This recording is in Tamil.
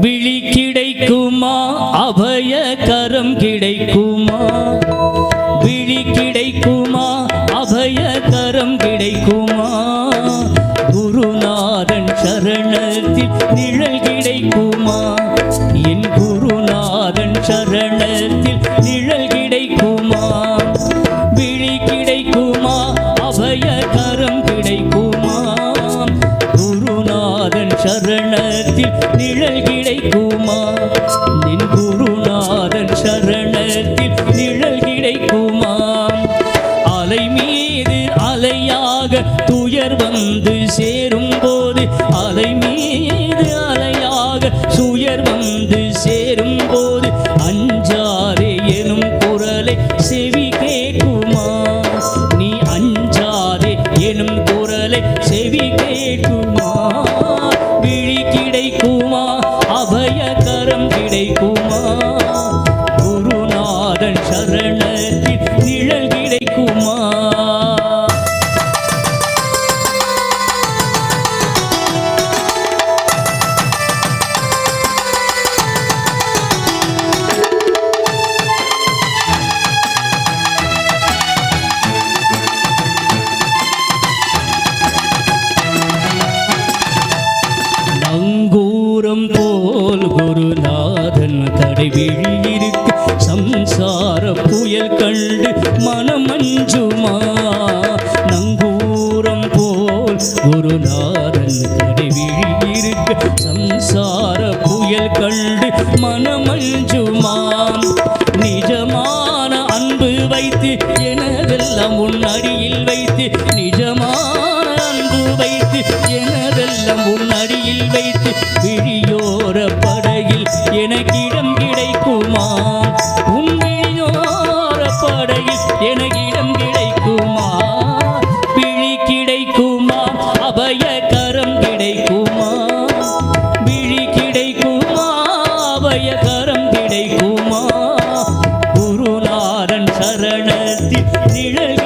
விழி கிடைக்குமா? அபய கரம் கிடைக்குமா? விழி கிடைக்குமா? அபய கரம் கிடைக்குமா? குருநாதன் சரணத்தில் நிழல் கிடைக்குமா? என் குருநாதன் சரணத்தில் நிழல் கிடைக்குமா? விழி கிடைக்குமா? அபய கரம் கிடைக்குமா? குருநாதன் சரணத்தில் கிடைக்குமா? நின் குருநாதன் சரணத்தில் நிழல் கிடைக்குமா? அலை மீது அலையாக துயர் வந்து சேரும் போது அலை மீது அலையாக துயர் வந்து சேரும் போது அஞ்சாரே எனும் குரலை செவி கேட்குமா? நீ அஞ்சாதே எனும் குரலை செவி கேட்குமா? விழி கிடைக்குமா? அபயகரம் கரம் கிடைக்குமா. குருநாதன் தடைவிழியிருக்க சம்சார புயல் கண்டு மனமஞ்சுமா? நங்கூரம் போல் குருநாதன் தடைவிழியிருக்க சம்சார புயல் கண்டு மனமஞ்சுமாம் நிஜமான அன்பு வைத்து எனதெல்லாம் உன் அடியில் வைத்து. நிஜமான அன்பு வைத்து எனதெல்லாம் உன் அடியில் வைத்து. விழியோ 美人